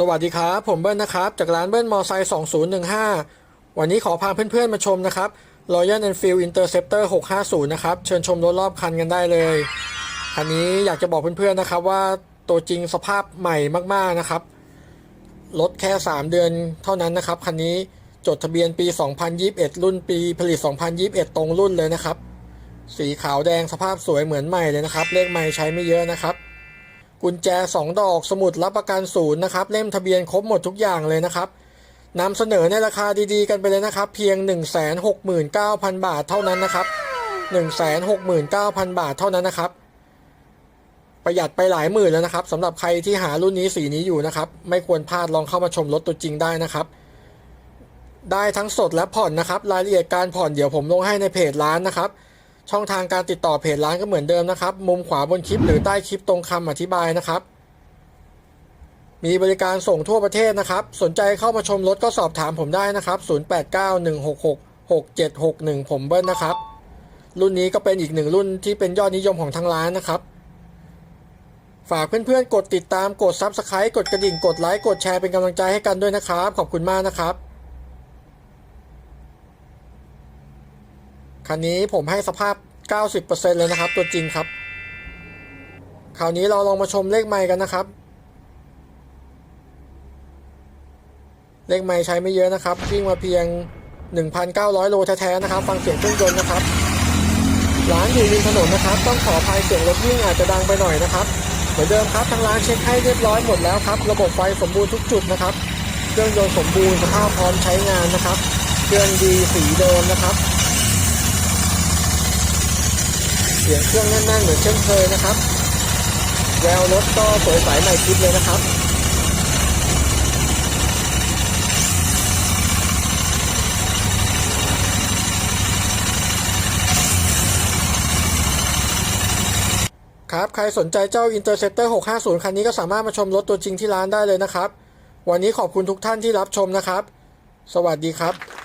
สวัสดีครับ ผมเบิ้ลนะครับ จากร้านเบิ้ลมอไซค์2015 วันนี้ขอพาเพื่อนๆมาชมนะครับ Royal Enfield Interceptor 650 นะครับ เชิญชมรถรอบคันกันได้เลย คันนี้อยากจะบอกเพื่อนๆนะครับว่าตัวจริงสภาพใหม่มากๆนะครับ รถแค่ 3 เดือนเท่านั้นนะครับ คันนี้จดทะเบียนปี 2021 รุ่นปีผลิต 2021 ตรงรุ่นเลยนะครับ สีขาวแดงสภาพสวยเหมือนใหม่เลยนะครับ เลขใหม่ใช้ไม่เยอะนะครับ กุญแจ 2 ดอกสมุดรับประกันศูนย์นะครับ เล่มทะเบียนครบหมดทุกอย่างเลยนะครับนำเสนอในราคาดีๆกันไปเลยนะครับ เพียง 169,000 บาทเท่านั้นนะครับ 169,000 บาทเท่านั้นนะครับ ประหยัดไปหลายหมื่นแล้วนะครับสำหรับใครที่หารุ่นนี้สีนี้อยู่นะครับ ไม่ควรพลาดลองเข้ามาชมรถตัวจริงได้นะครับได้ทั้งสดและผ่อนนะครับ รายละเอียดการผ่อนเดี๋ยวผมลงให้ในเพจร้านนะครับ ช่องทางการติดต่อเพจร้านก็เหมือนเดิมนะครับ มุมขวาบนคลิปหรือใต้คลิปตรงคำอธิบายนะครับ มีบริการส่งทั่วประเทศนะครับ สนใจเข้ามาชมรถก็สอบถามผมได้นะครับ 0891666761 ผมเบิ้ลนะครับ รุ่นนี้ก็เป็นอีกหนึ่งรุ่นที่เป็นยอดนิยมของทางร้านนะครับ ฝากเพื่อนๆ กดติดตามกด Subscribe กดกระดิ่งกดไลค์กดแชร์เป็นกำลังใจให้กันด้วยนะครับ ขอบคุณมากนะครับ คันนี้ผมให้สภาพ 90%เลยนะครับ ตัวจริงครับ คราวนี้เราลองมาชมเลขไมค์กันนะครับ เลขไมค์ใช้ไม่เยอะนะครับวิ่งมาเพียง 1,900 โลแท้ๆนะครับ ฟังเสียงเครื่องยนต์นะครับ ร้านอยู่ริมถนนนะครับ ต้องขออภัยเสียงรถวิ่งอาจจะดังไปหน่อยนะครับเหมือนเดิมครับทางร้านเช็คให้เรียบร้อยหมดแล้วครับ ระบบไฟสมบูรณ์ทุกจุดนะครับ เครื่องยนต์สมบูรณ์สภาพพร้อมใช้งานนะครับ เครื่องดีสีเดิมนะครับ เสียงเครื่องแน่นๆเหมือนเช่นเคยนะครับ แววรถก็สวยใสใหม่คลิปเลยนะครับครับใครสนใจเจ้า Interceptor 650 คันนี้ก็สามารถมาชมรถตัวจริงที่ร้านได้เลยนะครับ วันนี้ขอบคุณทุกท่านที่รับชมนะครับ สวัสดีครับ